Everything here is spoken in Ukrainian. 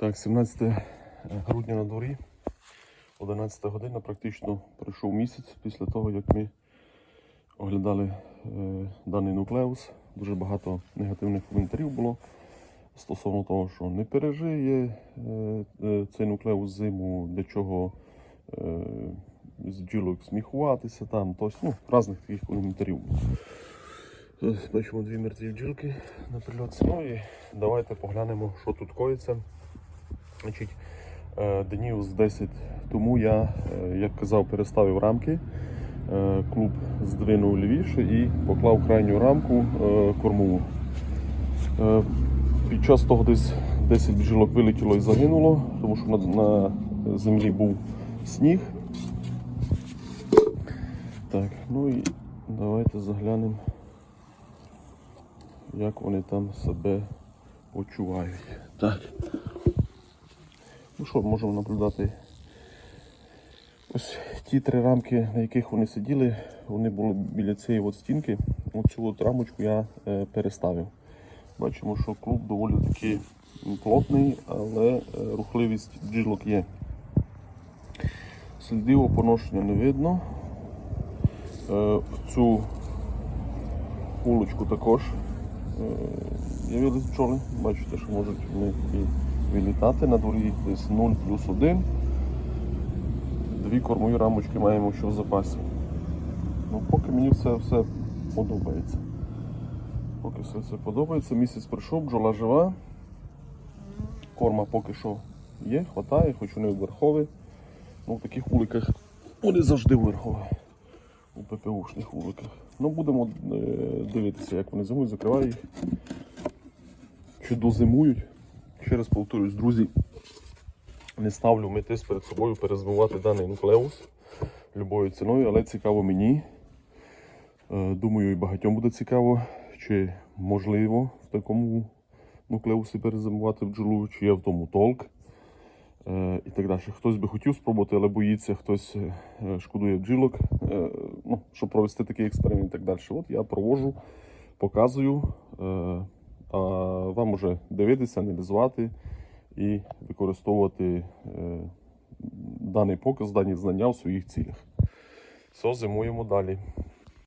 Так, 17 грудня на дворі, 11 година, практично пройшов місяць після того, як ми оглядали е, даний нуклеус. Дуже багато негативних коментарів було стосовно того, що не пережиє е, е, цей нуклеус зиму, для чого е, з бджілок сміхуватися там, тобто, ну, різних таких коментарів було. Бачимо дві мертві бджілки на прильотці. Ну і давайте поглянемо, що тут коїться. Значить, е, з 10 тому я, е, як казав, переставив рамки. Е, Клуб здвинув лівіше і поклав крайню рамку е, кормову. Е, Під час того десь 10 бджілок вилетіло і загинуло, тому що на землі був сніг. Так, ну і давайте заглянемо, як вони там себе почувають. Так. Ну що, можемо наблюдати. Ось ті три рамки, на яких вони сиділи, вони були біля цієї от стінки. Оцю от рамочку я е, переставив. Бачимо, що клуб доволі таки плотний, але е, рухливість бджілок є. Слідів опоношення не видно. Е, в цю вулочку також з'явились бджоли. Бачите, що можуть вони і вилітати. На дворі десь 0 плюс 1. Дві кормові рамочки маємо ще в запасі. Ну, поки мені все, все подобається. Поки все це подобається. Місяць пройшов, бджола жива. Корма поки що є, хватає, хоч вони верхові. Ну, в таких вуликах вони завжди верхові. У ППУшних вуликах. Ну, будемо е, дивитися, як вони зимують, закриваю їх. Чи дозимують. Ще раз повторюсь, друзі, не ставлю метис перед собою перезимувати даний нуклеус любою ціною, але цікаво мені. Е, Думаю, і багатьом буде цікаво, чи можливо в такому нуклеусі перезимувати бджолу, чи є в тому толк. Е, І так далі. Хтось би хотів спробувати, але боїться, хтось е, шкодує бджілок, ну, щоб провести такий експеримент і так далі. От я провожу, показую, а вам уже дивитися, аналізувати і використовувати е, даний показ, дані знання в своїх цілях. Все, зимуємо далі.